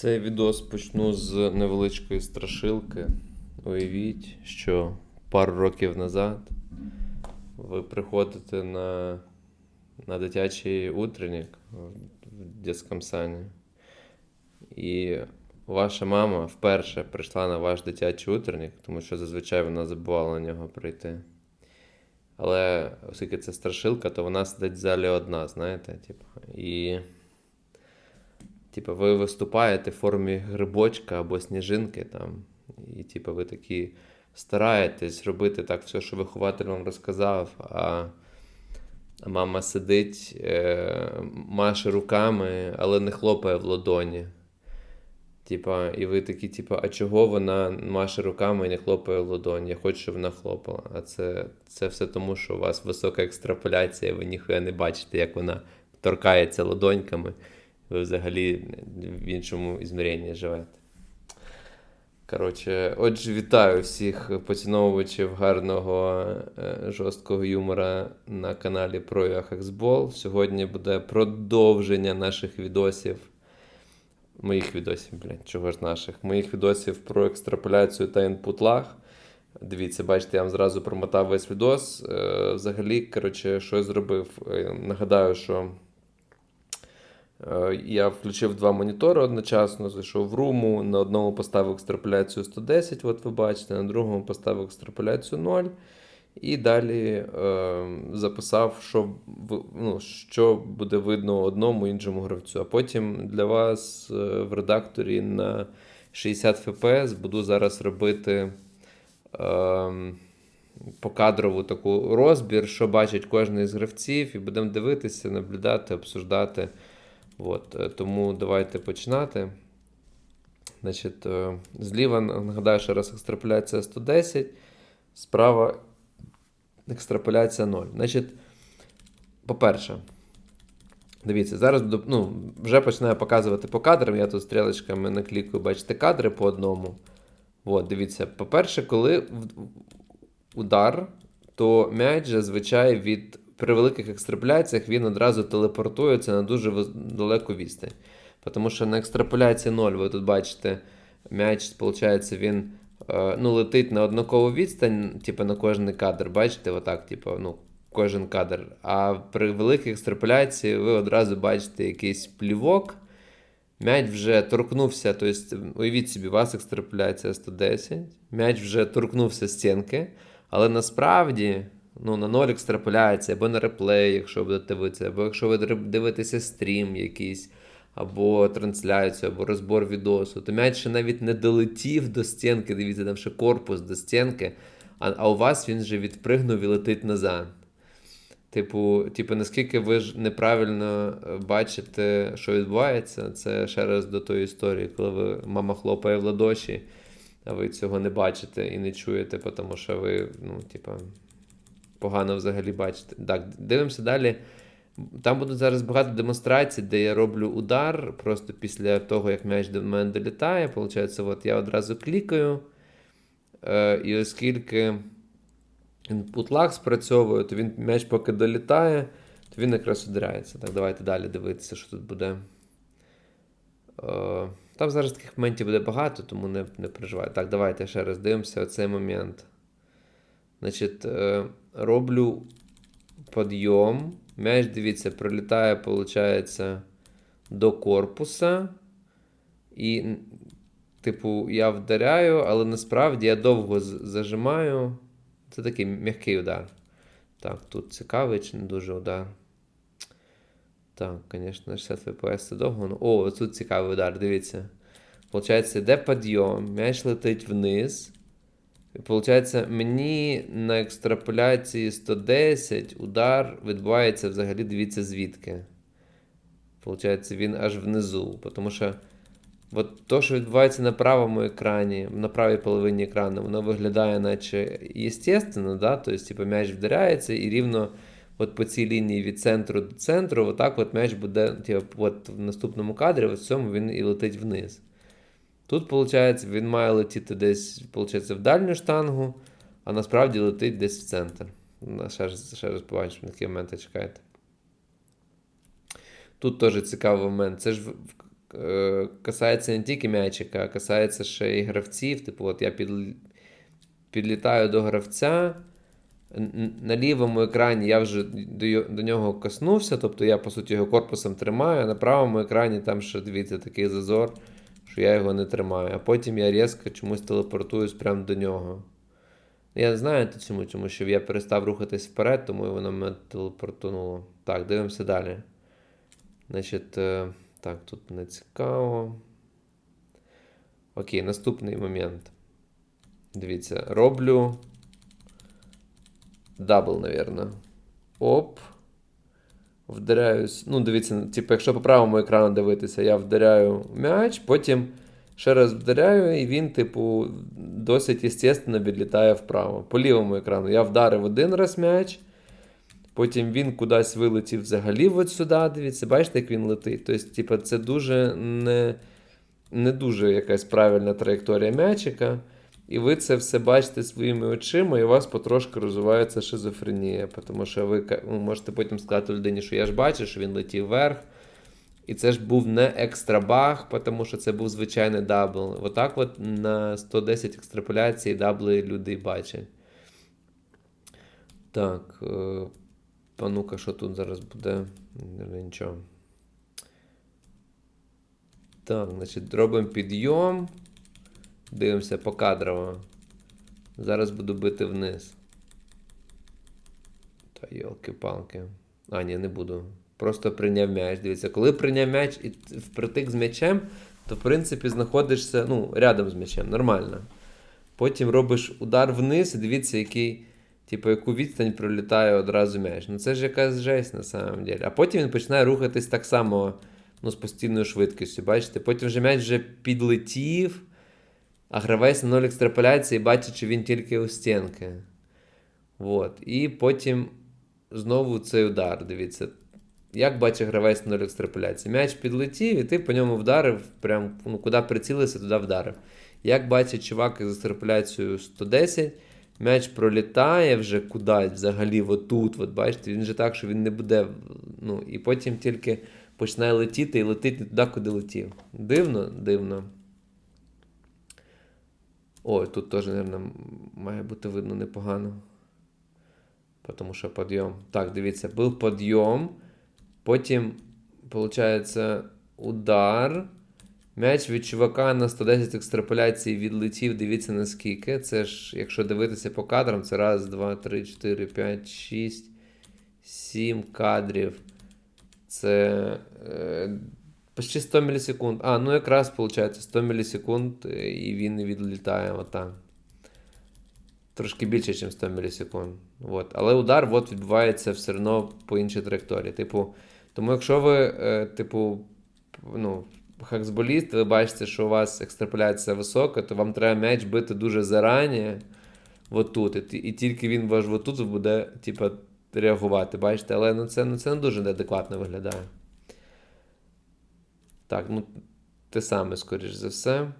Цей відос почну з невеличкої страшилки. Уявіть, що пару років назад ви приходите на, на дитячий утренник в дитячому сані. І ваша мама вперше прийшла на ваш дитячий утренник, тому що зазвичай вона забувала на нього прийти. Але оскільки це страшилка, то вона сидить в залі одна, знаєте, типу. І Типу, ви виступаєте в формі грибочка або сніжинки там. І, типу, ви такі стараєтесь робити так все, що вихователь вам розказав, а мама сидить, е, маше руками, але не хлопає в ладоні. Типа, і ви такі, типа, а чого вона маше руками і не хлопає в ладоні? Я хочу, щоб вона хлопала. А це це все тому, що у вас висока екстраполяція, ви ніхуя не бачите, як вона торкається ладоньками ви взагалі в іншому ізміренні живете. Коротше, отже, вітаю всіх поціновувачів гарного е, жорсткого юмора на каналі про Яхексбол. Сьогодні буде продовження наших відосів. Моїх відосів, блядь, чого ж наших? Моїх відосів про екстраполяцію та інпут-лаг. Дивіться, бачите, я вам зразу промотав весь відос. Е, взагалі, коротше, що я зробив? Е, нагадаю, що. Е, я включив два монітори одночасно, зайшов в руму, на одному поставив екстраполяцію 110, от ви бачите, на другому поставив екстраполяцію 0. І далі е, записав, що ну, що буде видно одному іншому гравцю. А потім для вас е, в редакторі на 60 FPS буду зараз робити е, покадрову таку розбір, що бачить кожен із гравців, і будемо дивитися, наблюдати, обсуждати. От, е, Тому давайте починати. Значить, е, Зліва, нагадаю, що раз екстраполяція 110, справа екстраполяція 0. Значить, По-перше, дивіться, зараз ну, вже починаю показувати по кадрам. Я тут стрілочками наклікую, бачите, кадри по одному. От, Дивіться, по-перше, коли удар, то м'яч зазвичай від при великих екстраполяціях він одразу телепортується на дуже далеку відстань. Тому що на екстраполяції 0, ви тут бачите, м'яч, виходить, він е, ну, летить на однакову відстань, типу на кожен кадр. Бачите, отак, типу, ну, кожен кадр. А при великій екстраполяції ви одразу бачите якийсь плівок. М'яч вже торкнувся, тобто, уявіть собі, у вас екстраполяція 110, м'яч вже торкнувся стінки, але насправді ну, на ноль екстраполяція, або на реплей, якщо будете дивитися, або якщо ви дивитеся стрім якийсь, або трансляцію, або розбор відосу, то м'яч ще навіть не долетів до стінки, дивіться, там ще корпус до стінки, а, а у вас він вже відпригнув і летить назад. Типу, типу, наскільки ви ж неправильно е, бачите, що відбувається, це ще раз до тої історії, коли ви мама хлопає в ладоші, а ви цього не бачите і не чуєте, тому що ви, ну, типу, погано взагалі бачите. Так, дивимося далі. Там будуть зараз багато демонстрацій, де я роблю удар просто після того, як м'яч до мене долітає. Получається, от я одразу клікаю. Е, І оскільки input lag спрацьовує, то він м'яч поки долітає, то він якраз ударяється. Так, давайте далі дивитися, що тут буде. Е, Там зараз таких моментів буде багато, тому не не переживайте. Так, давайте ще раз дивимося оцей момент. Значить, е, роблю підйом. М'яч, дивіться, пролітає, виходить, до корпуса. І, типу, я вдаряю, але насправді я довго зажимаю. Це такий м'який удар. Так, тут цікавий чи не дуже удар. Так, звісно, 60 FPS це довго. Ну, О, тут цікавий удар, дивіться. Получається, йде підйом, м'яч летить вниз. Виходить, мені на екстраполяції 110 удар відбувається взагалі, дивіться, звідки. Получається, він аж внизу. Тому що от то, що відбувається на правому екрані, на правій половині екрану, воно виглядає, наче естественно, да? тобто, типу, м'яч вдаряється і рівно от по цій лінії від центру до центру, отак от м'яч буде, типу, от в наступному кадрі, в цьому він і летить вниз. Тут, виходить, він має летіти десь виходить, в дальню штангу, а насправді летить десь в центр. Ще раз, ще раз побачимо, такі моменти чекайте. Тут теж цікавий момент. Це ж е, касається не тільки м'ячика, а касається ще і гравців. Типу, от я під, підлітаю до гравця. На лівому екрані я вже до, до нього коснувся, тобто я, по суті, його корпусом тримаю, а на правому екрані там ще дивіться такий зазор, що я його не тримаю. А потім я різко чомусь телепортуюсь прямо до нього. Я не знаю чому, тому що я перестав рухатись вперед, тому і воно мене телепортунуло. Так, дивимося далі. Значить, е, так, тут не цікаво. Окей, наступний момент. Дивіться, роблю. Дабл, навірно. Оп. Вдаряюсь. Ну, дивіться, типу, якщо по правому екрану дивитися, я вдаряю м'яч, потім ще раз вдаряю, і він, типу, досить естественно відлітає вправо. По лівому екрану я вдарив один раз м'яч, потім він кудись вилетів взагалі от сюди. Дивіться, бачите, як він летить. Тобто, типу, це дуже не, не дуже якась правильна траєкторія м'ячика. І ви це все бачите своїми очима, і у вас потрошки розвивається шизофренія. Тому що ви можете потім сказати людині, що я ж бачив, що він летів вверх. І це ж був не екстра баг, тому що це був звичайний дабл. Отак от на 110 екстраполяцій дабли люди бачать. Так. Е, що тут зараз буде? Нічого. Так, значить, робимо підйом. Дивимося покадрово. Зараз буду бити вниз. Та йолки-палки. А, ні, не буду. Просто прийняв м'яч. Дивіться, коли прийняв м'яч і впритик з м'ячем, то в принципі знаходишся ну, рядом з м'ячем, нормально. Потім робиш удар вниз, і дивіться, який, типу, яку відстань пролітає одразу м'яч. Ну це ж якась жесть на самом деле. А потім він починає рухатись так само ну, з постійною швидкістю. Бачите? Потім вже м'яч вже підлетів, а гравець на ноль екстраполяції бачить, що він тільки у стінки. Вот. І потім знову цей удар. Дивіться. Як бачить гравець на ноль екстраполяції? М'яч підлетів, і ти по ньому вдарив, прям, ну, куди прицілився, туди вдарив. Як бачить чувак з екстраполяцією 110, м'яч пролітає вже кудись, взагалі, отут, от бачите, він же так, що він не буде. Ну, і потім тільки починає летіти і летить не туди, куди летів. Дивно, дивно. Ой, тут теж, мабуть, має бути видно непогано. Тому що підйом. Так, дивіться, був підйом. Потім, виходить, удар. М'яч від чувака на 110 екстраполяцій відлетів. Дивіться наскільки. Це ж, якщо дивитися по кадрам, це раз, два, три, чотири, п'ять, шість, сім кадрів. Це е, почти 100 мілісекунд. А, ну якраз виходить 100 мілісекунд, е, і він відлітає отак. Трошки більше, ніж 100 мілісекунд. От. Але удар от, відбувається все одно по іншій траєкторії. Типу, тому якщо ви, е, типу, ну, хаксболіст, ви бачите, що у вас екстраполяція висока, то вам треба м'яч бити дуже зарані, отут. І, і тільки він ваш отут буде, типу, реагувати. Бачите, але ну, це, ну, це не дуже адекватно виглядає. Так, ну, те саме, скоріш за все.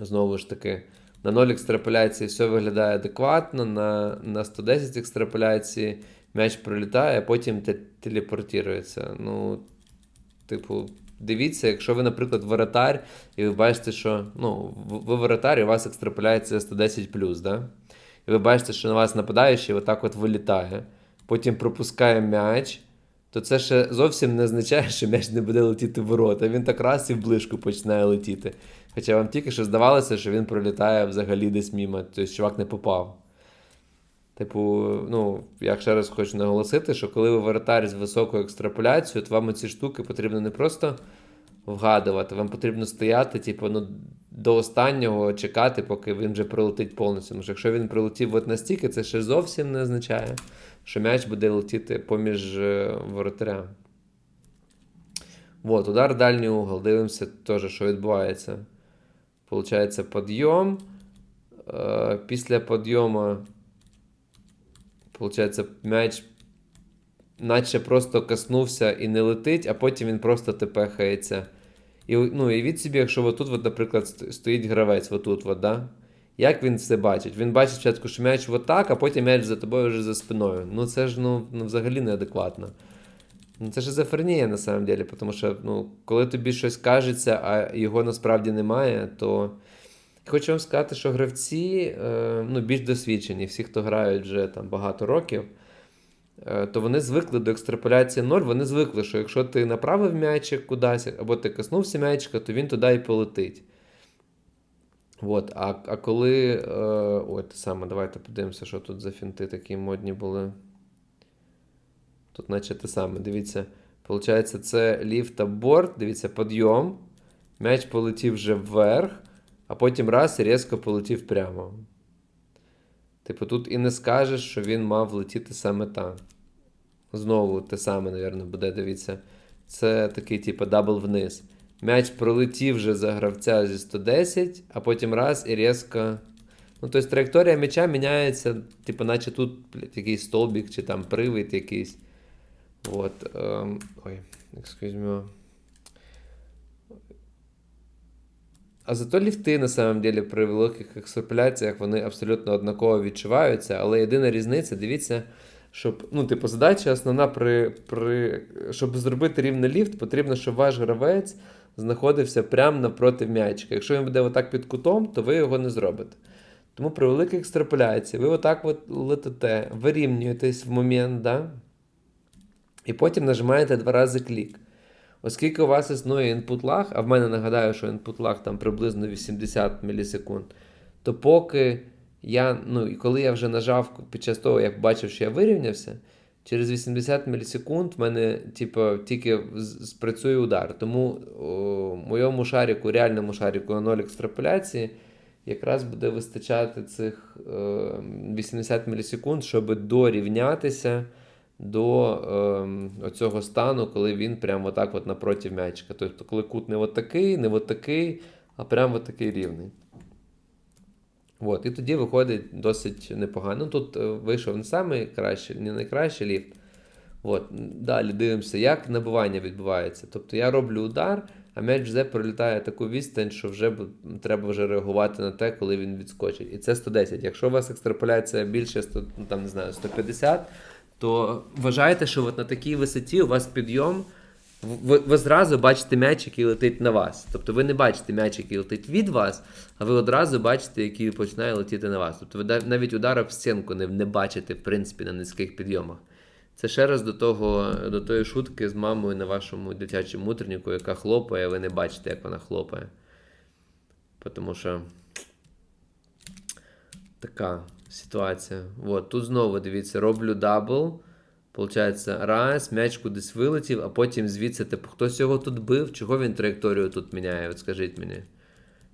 Знову ж таки, на 0 екстраполяції все виглядає адекватно, на, на 110 екстраполяції м'яч пролітає, а потім те- телепортується. Ну, типу, дивіться, якщо ви, наприклад, воротар, і ви бачите, що ну, ви воротар, і у вас екстраполяція 110 да? І ви бачите, що на вас нападаючий отак от вилітає, потім пропускає м'яч, то це ще зовсім не означає, що м'яч не буде летіти в ворота. Він так раз і в ближку починає летіти. Хоча вам тільки що здавалося, що він пролітає взагалі десь мімо, тобто чувак не попав. Типу, ну, я ще раз хочу наголосити, що коли ви воротар з високою екстраполяцією, то вам ці штуки потрібно не просто вгадувати, вам потрібно стояти, типу, ну, до останнього чекати, поки він вже пролетить повністю. Тому що якщо він пролетів от настільки, це ще зовсім не означає, що м'яч буде летіти поміж е, воротаря. Вот, удар дальній угол. Дивимося теж, що відбувається. Получається підйом. Е, Після підйому, получається, м'яч наче просто коснувся і не летить, а потім він просто тепехається. І, ну, і від собі, якщо отут, от, наприклад, стоїть гравець, отут, от, да? як він це бачить? Він бачить спочатку, що м'яч отак, а потім м'яч за тобою вже за спиною. Ну це ж ну, ну, взагалі неадекватно. Ну, Це шизофренія на самом деле, тому що ну, коли тобі щось кажеться, а його насправді немає, то хочу вам сказати, що гравці е, ну, більш досвідчені, всі, хто грають вже там багато років, то вони звикли до екстраполяції 0, вони звикли, що якщо ти направив м'ячик кудись, або ти коснувся м'ячика, то він туди і полетить. От, а, а коли. Е, те саме, давайте подивимося, що тут за фінти такі модні були. Тут, наче те саме, дивіться. Получається, це ліфт та борт, дивіться, підйом. М'яч полетів вже вверх, а потім раз і різко полетів прямо. Типу, тут і не скажеш, що він мав летіти саме так. Знову те саме, мабуть, буде, дивіться. Це такий, типу, дабл вниз. М'яч пролетів вже за гравця зі 110, а потім раз і різко. Ну, тобто траєкторія м'яча міняється, типу, наче тут якийсь столбик чи там привид якийсь. Вот. Ем, ой, excuse me. А зато ліфти, на самом деле, при великих екстраполяціях вони абсолютно однаково відчуваються, але єдина різниця, дивіться, щоб, ну, типу, задача основна, при, при, щоб зробити рівний ліфт, потрібно, щоб ваш гравець знаходився прямо навпроти м'ячика. Якщо він буде отак під кутом, то ви його не зробите. Тому при великій екстраполяції ви отак от летите, вирівнюєтесь в момент, да? і потім нажимаєте два рази клік. Оскільки у вас існує input lag, а в мене нагадаю, що input lag там приблизно 80 мілісекунд, то поки я, ну, і коли я вже нажав під час того, як бачив, що я вирівнявся, через 80 мілісекунд в мене типу, тільки спрацює удар. Тому о, моєму шарику, реальному шарику на 0 екстраполяції, якраз буде вистачати цих е, 80 мілісекунд, щоб дорівнятися до е, оцього стану, коли він прямо отак от напроти м'ячика. Тобто, коли кут не от такий, не от такий, а прямо от такий рівний. От, і тоді виходить досить непогано. Ну, Тут е, вийшов не найкращий, не найкращий ліфт. От, далі дивимося, як набивання відбувається. Тобто я роблю удар, а м'яч вже пролітає таку відстань, що вже треба вже реагувати на те, коли він відскочить. І це 110. Якщо у вас екстраполяція більше 100, ну, там, не знаю, 150, то вважайте, що от на такій висоті у вас підйом. Ви, ви зразу бачите м'яч, який летить на вас. Тобто ви не бачите м'яч, який летить від вас, а ви одразу бачите, який починає летіти на вас. Тобто ви навіть удара в стінку не, не бачите, в принципі, на низьких підйомах. Це ще раз до того, до тої шутки з мамою на вашому дитячому утренніку, яка хлопає, а ви не бачите, як вона хлопає. Тому що така ситуація. От, тут знову дивіться, роблю дабл. Получається, раз, м'яч кудись вилетів, а потім звідси, типу, хтось його тут бив, чого він траєкторію тут міняє? От скажіть мені.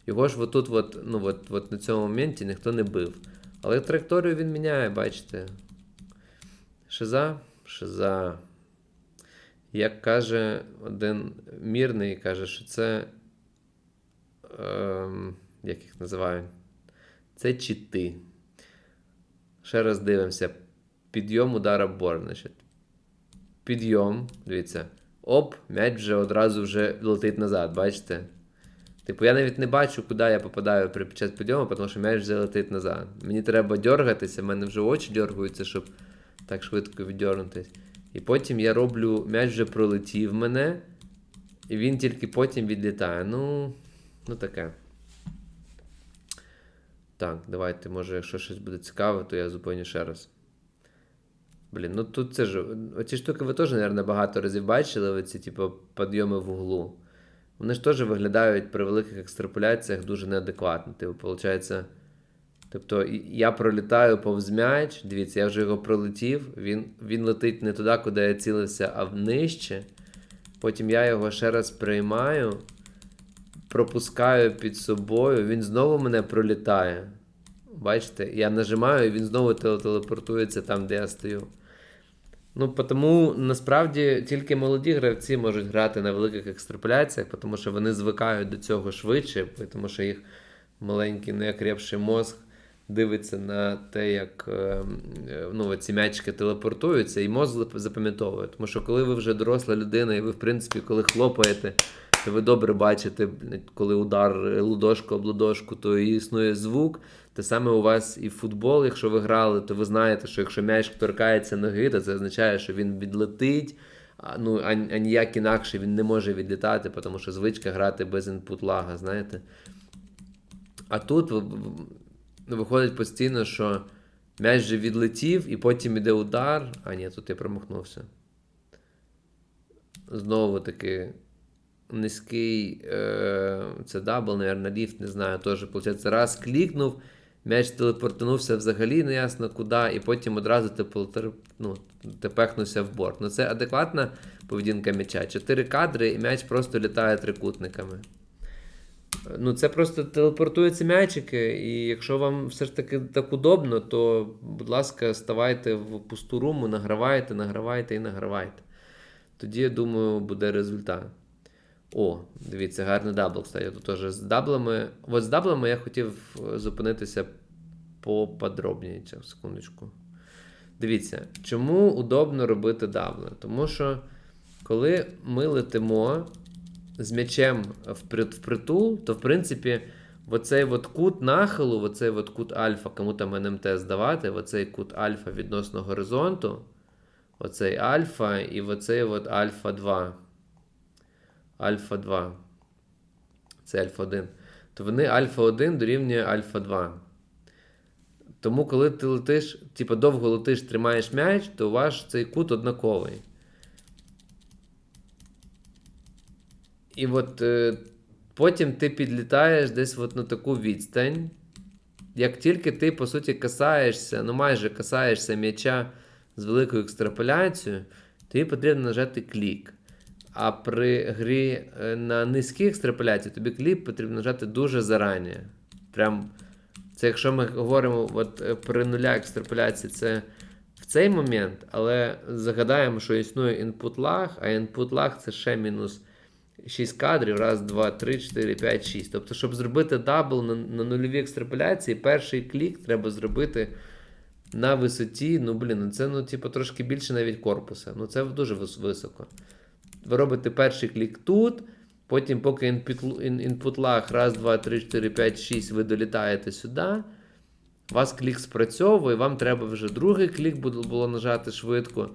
Його ж отут, от, ну, от, от на цьому моменті ніхто не бив. Але траєкторію він міняє, бачите. Шиза, шиза. Як каже один мірний, каже, що це. Ем, як їх називають? Це чіти. Ще раз дивимося. Підйом удара бор. Значить. Підйом, дивіться. Оп, м'яч вже одразу вже летить назад, бачите? Типу, я навіть не бачу, куди я попадаю під час підйому, тому що м'яч вже летить назад. Мені треба дергатися, в мене вже очі дергаються, щоб так швидко віддернутись. І потім я роблю, м'яч вже пролетів мене, і він тільки потім відлітає. Ну, ну таке. Так, давайте, може, якщо щось буде цікаве, то я зупиню ще раз. Блін, ну тут це ж. Оці штуки ви теж, мабуть, багато разів бачили, оці, типу, підйоми в углу. Вони ж теж виглядають при великих екстраполяціях дуже неадекватно. Типу, виходить. Тобто я пролітаю повз м'яч, дивіться, я вже його пролетів, він, він летить не туди, куди я цілився, а нижче. Потім я його ще раз приймаю, пропускаю під собою, він знову мене пролітає. Бачите, я нажимаю, і він знову телепортується там, де я стою. Ну, тому насправді тільки молоді гравці можуть грати на великих екстраполяціях, тому що вони звикають до цього швидше, тому що їх маленький, неокрепший мозг дивиться на те, як е, е, ну, ці м'ячики телепортуються, і мозг запам'ятовує. Тому що коли ви вже доросла людина, і ви, в принципі, коли хлопаєте, ви добре бачите, коли удар лудошку об ладошку, то існує звук. Те саме у вас і в футбол, якщо ви грали, то ви знаєте, що якщо м'яч торкається ноги, то це означає, що він відлетить. ну, а, а ніяк інакше він не може відлітати, тому що звичка грати без інпут лага, знаєте. А тут виходить постійно, що м'яч вже відлетів, і потім іде удар. А ні, тут я промахнувся. Знову таки низький. Е, це дабл, наверное, ліфт, не знаю. Теж, виходить, раз клікнув, м'яч телепортнувся взагалі неясно куди, і потім одразу полетер- ну, ти в борт. Ну це адекватна поведінка м'яча. Чотири кадри, і м'яч просто літає трикутниками. Ну, це просто телепортуються м'ячики, і якщо вам все ж таки так удобно, то, будь ласка, ставайте в пусту руму, награвайте, награвайте і награвайте. Тоді, я думаю, буде результат. О, дивіться, гарний дабл, кстати. Тут теж з даблами. От з даблами я хотів е, зупинитися поподробніше, секундочку. Дивіться, чому удобно робити дабли? Тому що коли ми летимо з м'ячем впритул, то в принципі, оцей от кут нахилу, оцей от кут альфа, кому там НМТ здавати, оцей кут альфа відносно горизонту, оцей альфа і оцей от альфа 2. Альфа 2. Це альфа 1. То вони альфа 1 дорівнює альфа 2. Тому, коли ти летиш, типу довго летиш, тримаєш м'яч, то ваш цей кут однаковий. І от е, потім ти підлітаєш десь от на таку відстань. Як тільки ти, по суті, касаєшся, ну майже касаєшся м'яча з великою екстраполяцією, тобі потрібно нажати клік. А при грі е, на низькій екстраполяції тобі клік потрібно нажати дуже зарані. Прям, це якщо ми говоримо от, е, при нуля екстраполяції, це в цей момент, але загадаємо, що існує input lag, а input lag це ще мінус 6 кадрів, раз, два, три, 4, 5, 6. Тобто, щоб зробити дабл на, на нульовій екстраполяції, перший клік треба зробити на висоті. Ну, блін, ну це ну, типу, трошки більше навіть корпуса. Ну, це дуже вис- високо. Ви робите перший клік тут, потім, поки lag, раз, два, три, 4, 5, 6, ви долітаєте сюди. У вас клік спрацьовує, вам треба вже другий клік було, нажати швидко.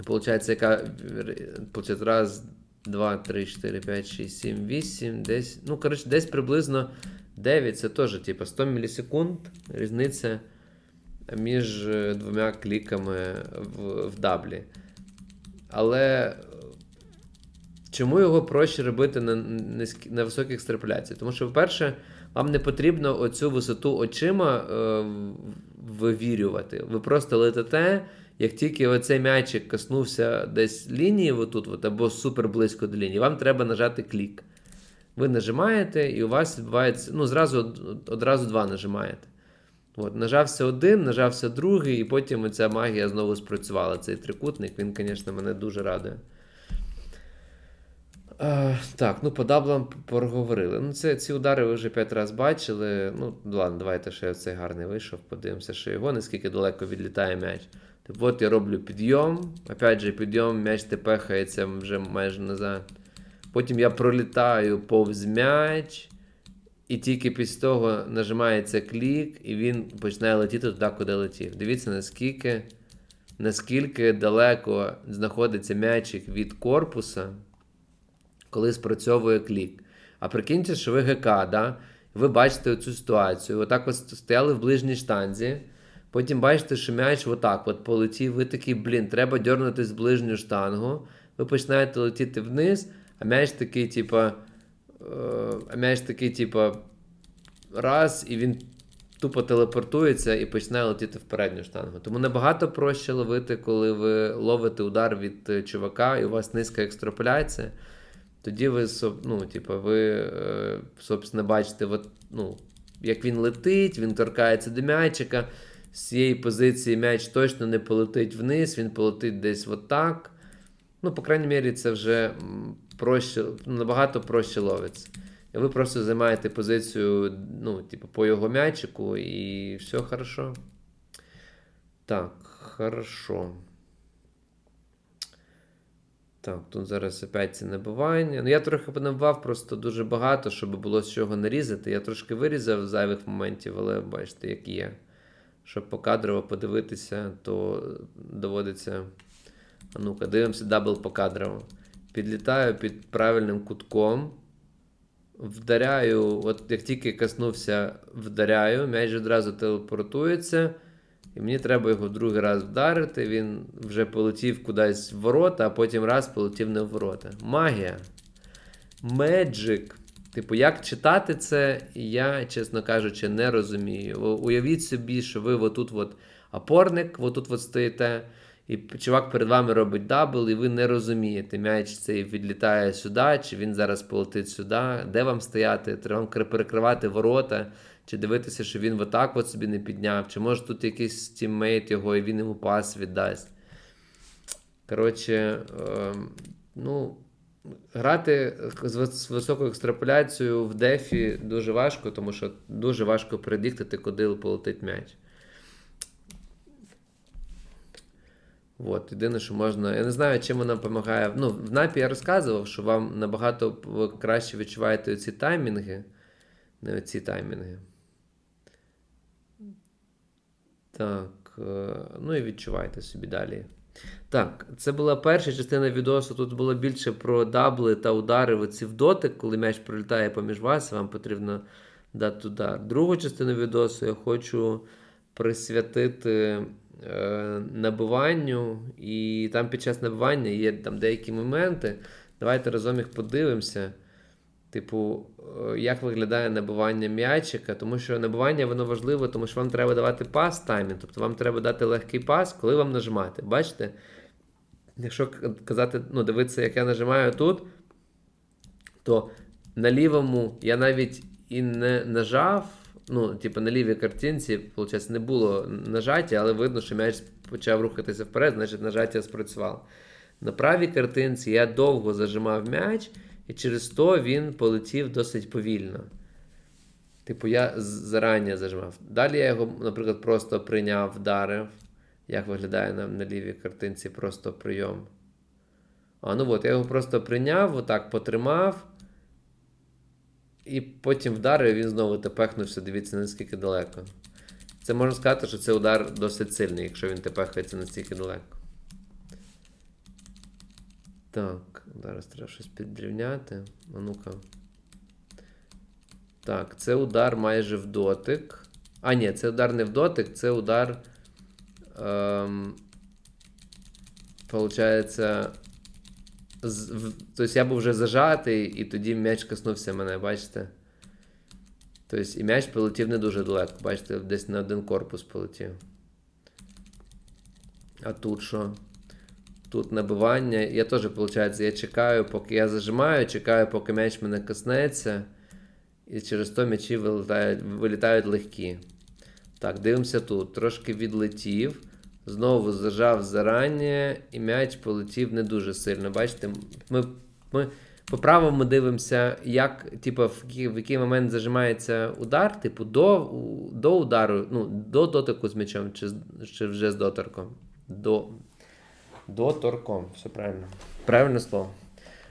І Получається, яка получається, раз, два, три, 4, 5, 6, 7, 8, десь. Ну, коротше, десь приблизно 9. Це теж, типу, 100 мілісекунд різниця між е, двома кліками в, в даблі. Але е, чому його проще робити на, низькі, на високій екстраполяції? Тому що, по-перше, вам не потрібно оцю висоту очима е, вивірювати. Ви просто летите, як тільки оцей м'ячик коснувся десь лінії, отут, от, або супер близько до лінії, вам треба нажати клік. Ви нажимаєте, і у вас відбувається. Ну, зразу одразу два нажимаєте. От, нажався один, нажався другий, і потім ця магія знову спрацювала. Цей трикутник, він, звісно, мене дуже радує. Е, так, ну по даблам поговорили. Ну, це, ці удари ви вже п'ять разів бачили. Ну, ладно, давайте ще цей гарний вийшов, подивимося, що його, наскільки далеко відлітає м'яч. Тобто, от я роблю підйом. Опять же, підйом, м'яч тепехається вже майже назад. Потім я пролітаю повз м'яч. І тільки після того нажимається клік, і він починає летіти туди, куди летів. Дивіться, наскільки, наскільки далеко знаходиться м'ячик від корпуса, коли спрацьовує клік. А прикиньте, що ви ГК, да? ви бачите цю ситуацію. Отак от стояли в ближній штанзі. Потім бачите, що м'яч отак от полетів. Ви такий, блін, треба дьорнутися з ближню штангу. Ви починаєте летіти вниз, а м'яч такий, типа. Е, м'яч такий, типа, раз, і він тупо телепортується і починає летіти в передню штангу. Тому набагато проще ловити, коли ви ловите удар від е, чувака, і у вас низька екстраполяція. Тоді ви, ну, типу, ви, е, собственно, бачите, от, ну, як він летить, він торкається до м'ячика. З цієї позиції м'яч точно не полетить вниз, він полетить десь отак. Ну, по крайній мірі, це вже проще, набагато проще ловиться. І ви просто займаєте позицію, ну, типу, по його м'ячику, і все хорошо. Так, хорошо. Так, тут зараз опять ці набивання. Ну, я трохи понабивав просто дуже багато, щоб було з чого нарізати. Я трошки вирізав зайвих моментів, але бачите, як є. Щоб покадрово подивитися, то доводиться А ну-ка, дивимося дабл покадрово. Підлітаю під правильним кутком. Вдаряю, от як тільки коснувся, вдаряю, м'яч одразу телепортується. І мені треба його другий раз вдарити. Він вже полетів кудись в ворота, а потім раз полетів не в ворота. Магія. Magic. Типу, як читати це, я, чесно кажучи, не розумію. Уявіть собі, що ви отут от опорник, отут от стоїте, і чувак перед вами робить дабл, і ви не розумієте, м'яч цей відлітає сюди, чи він зараз полетить сюди, де вам стояти, треба перекривати ворота, чи дивитися, що він отак от собі не підняв, чи може тут якийсь тіммейт його, і він йому пас віддасть. Коротше, ем, ну, грати з високою екстраполяцією в дефі дуже важко, тому що дуже важко предіктити, куди полетить м'яч. От, єдине, що можна. Я не знаю, чим вона допомагає. Ну, в напі я розказував, що вам набагато краще відчуваєте ці таймінги. Не оці таймінги. Так. е, Ну і відчувайте собі далі. Так, це була перша частина відосу. Тут було більше про дабли та удари в оці в дотик, коли м'яч пролітає поміж вас, вам потрібно дати удар. Другу частину відосу я хочу присвятити набиванню, і там під час набивання є там деякі моменти. Давайте разом їх подивимося. Типу, е, як виглядає набивання м'ячика, тому що набивання воно важливо, тому що вам треба давати пас таймінг, тобто вам треба дати легкий пас, коли вам нажимати. Бачите? Якщо казати, ну, дивитися, як я нажимаю тут, то на лівому я навіть і не нажав. Ну, типу, на лівій картинці, виходить, не було нажаття, але видно, що м'яч почав рухатися вперед, значить нажаття спрацювало. На правій картинці я довго зажимав м'яч, і через то він полетів досить повільно. Типу, я зарані зажимав. Далі я його, наприклад, просто прийняв, вдарив. Як виглядає на, на лівій картинці просто прийом. А, ну от, я його просто прийняв, отак потримав. І потім вдарив, він знову тепехнувся. Дивіться, наскільки далеко. Це можна сказати, що це удар досить сильний, якщо він тепехається настільки далеко. Так, зараз треба щось підрівняти. А ну-ка. Так, це удар майже в дотик. А, ні, це удар не в дотик, це удар. Ем, получається. Тобто я був вже зажатий, і тоді м'яч коснувся мене, бачите? Тобто і м'яч полетів не дуже далеко, бачите, десь на один корпус полетів. А тут що? Тут набивання. Я теж, виходить, я чекаю, поки я зажимаю, чекаю, поки м'яч мене коснеться. І через то м'ячі вилітають, вилітають легкі. Так, дивимося тут. Трошки відлетів. Знову зажав зарані, і м'яч полетів не дуже сильно. Бачите, ми, ми по правому дивимося, як, типу, в, який- в який момент зажимається удар, типу, до, до удару, ну, до дотику з м'ячом, чи, чи вже з доторком. До, доторком, все правильно. Правильне слово.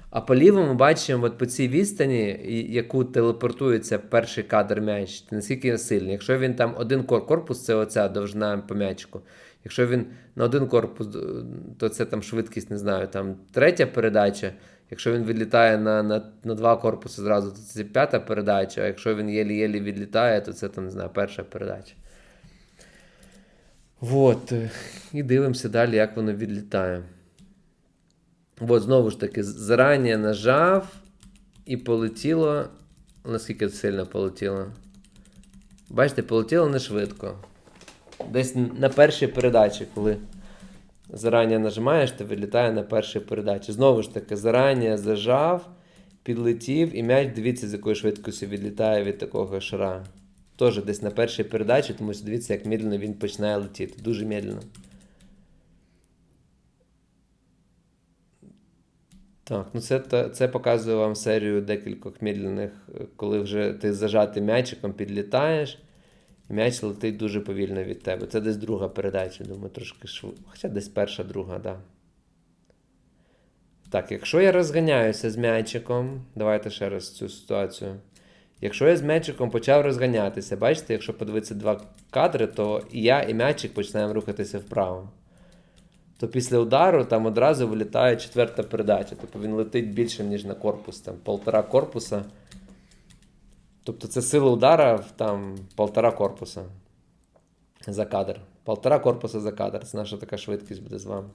А по лівому бачимо, от по цій відстані, яку телепортується перший кадр м'яч, наскільки сильний. Якщо він там один корпус, це оця довжина по м'ячику. Якщо він на один корпус, то це там швидкість, не знаю, там третя передача. Якщо він відлітає на, на, на два корпуси зразу, то це п'ята передача. А якщо він єлі-єлі відлітає, то це там, не знаю, перша передача. Вот. І дивимося далі, як воно відлітає. От, знову ж таки, зарані нажав і полетіло. Наскільки сильно полетіло? Бачите, полетіло не швидко. Десь на першій передачі, коли зарані нажимаєш, то вилітає на першій передачі. Знову ж таки, зарані зажав, підлетів, і м'яч, дивіться, з якою швидкістю відлітає від такого шара. Теж десь на першій передачі, тому що дивіться, як медленно він починає летіти. Дуже медленно. Так, ну це, це показує вам серію декількох медленних, е, коли вже ти зажатий м'ячиком підлітаєш, м'яч летить дуже повільно від тебе. Це десь друга передача, думаю, трошки швидко. Хоча десь перша, друга, так. Да. Так, якщо я розганяюся з м'ячиком, давайте ще раз цю ситуацію. Якщо я з м'ячиком почав розганятися, бачите, якщо подивитися два кадри, то і я, і м'ячик починаємо рухатися вправо. то після удару там одразу вилітає четверта передача. Тобто він летить більше, ніж на корпус, там полтора корпуса. Тобто це сила удара там полтора корпуса за кадр. Полтора корпуса за кадр. Це наша така швидкість буде з вами.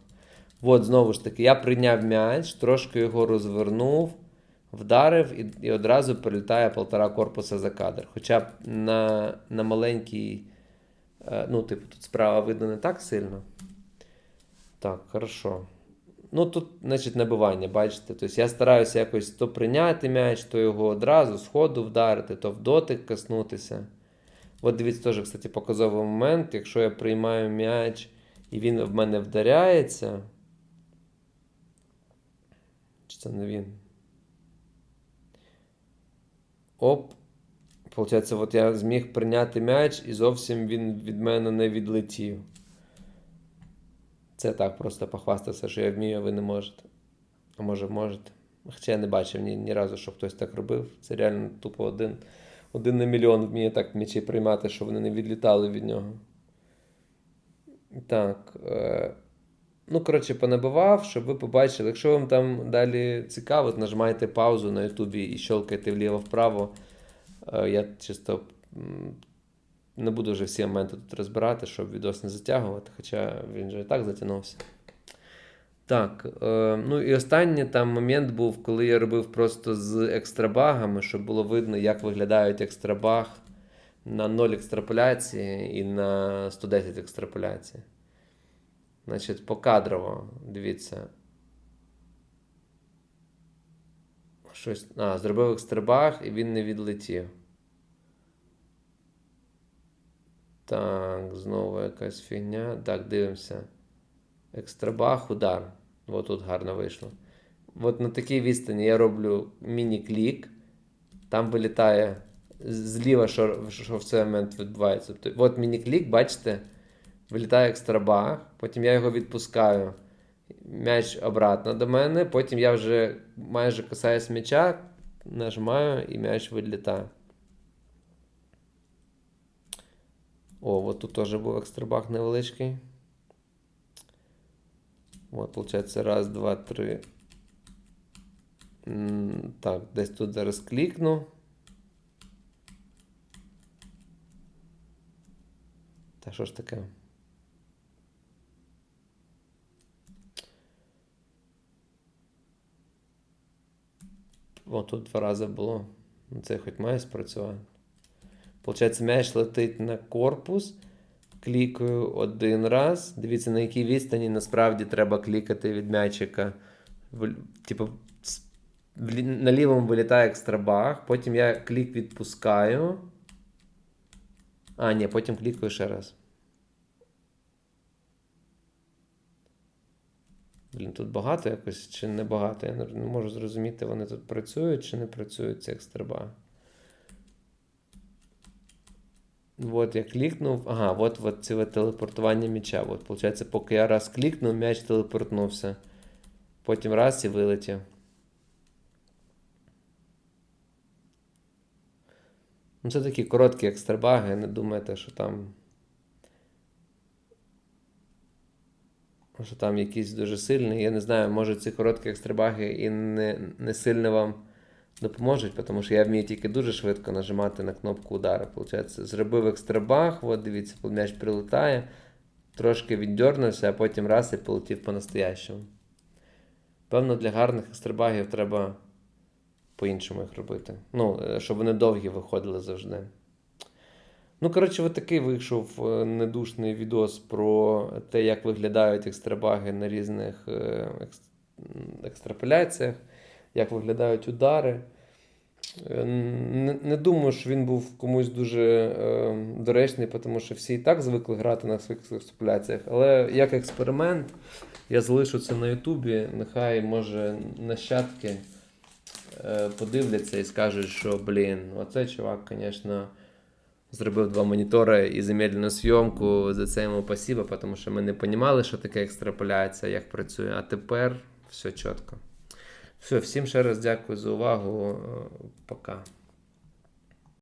От, знову ж таки, я прийняв м'яч, трошки його розвернув, вдарив і, і одразу прилітає полтора корпуса за кадр. Хоча на, на маленький, е, ну, типу, тут справа видно не так сильно. Так, хорошо. Ну, тут, значить, набивання, бачите. Тобто я стараюся якось то прийняти м'яч, то його одразу з вдарити, то в дотик коснутися. От дивіться, теж, кстати, показовий момент. Якщо я приймаю м'яч і він в мене вдаряється. Чи це не він? Оп. Получається, от я зміг прийняти м'яч і зовсім він від мене не відлетів. Це так, просто похвастався, що я вмію, а ви не можете. А може можете. Хоча я не бачив ні, ні разу, щоб хтось так робив. Це реально тупо один, один на мільйон вміє так м'ячі приймати, щоб вони не відлітали від нього. Так. Е... Ну, коротше, понабивав, щоб ви побачили. Якщо вам там далі цікаво, нажимайте паузу на Ютубі і щелкайте вліво-вправо. Е, Я чисто не буду вже всі моменти тут розбирати, щоб відос не затягувати, хоча він же і так затягнувся. Так, е, ну і останній там момент був, коли я робив просто з екстрабагами, щоб було видно, як виглядають екстрабаг на 0 екстраполяції і на 110 екстраполяції. Значить, покадрово, дивіться. Щось. А, зробив екстрабаг і він не відлетів. Так, знову якась фігня. Так, дивимося. Екстрабах, удар. От тут гарно вийшло. От на такій відстані я роблю міні-клік. Там вилітає зліва, що, що в цей момент відбувається. Тобто, от міні-клік, бачите, вилітає екстрабах, потім я його відпускаю. М'яч обратно до мене, потім я вже майже касаюсь м'яча, нажимаю і м'яч вилітає. О, от тут теж був екстрабах невеличкий. От, виходить, раз, два, три. Так, десь тут зараз клікну. Та що ж таке? О, тут два рази було. Це хоч має спрацювати. Получається, м'яч летить на корпус. Клікаю один раз. Дивіться, на якій відстані насправді треба клікати від м'ячика. Типу, на лівому вилітає екстрабах. Потім я клік відпускаю. А, ні, потім клікаю ще раз. Блін, тут багато якось чи не багато. Я не, не можу зрозуміти, вони тут працюють чи не працюють ці екстрабаги. От я клікнув. Ага, от, от це телепортування м'яча. От, виходить, поки я раз клікнув, м'яч телепортнувся. Потім раз і вилетів. Ну, це такі короткі екстрабаги, не думайте, що там. Що там якісь дуже сильні. Я не знаю, може ці короткі екстрабаги і не, не сильно вам допоможуть, тому що я вмію тільки дуже швидко нажимати на кнопку удара. Получається, зробив екстрабаг, от дивіться, м'яч прилетає, трошки віддернувся, а потім раз і полетів по-настоящому. Певно, для гарних екстрабагів треба по-іншому їх робити. Ну, е, щоб вони довгі виходили завжди. Ну, коротше, от такий вийшов е, недушний відос про те, як виглядають екстрабаги на різних е, екстраполяціях, як виглядають удари. Е, Не, думаю, що він був комусь дуже е, доречний, тому що всі і так звикли грати на своїх екстраполяціях. Але як експеримент, я залишу це на Ютубі. Нехай може нащадки е, подивляться і скажуть, що блін, оцей чувак, звісно, зробив два монітори і замедлену зйомку. За це йому спасибо, тому що ми не розуміли, що таке екстраполяція, як працює. А тепер все чітко. Все, всім ще раз дякую за увагу. Е, Пока.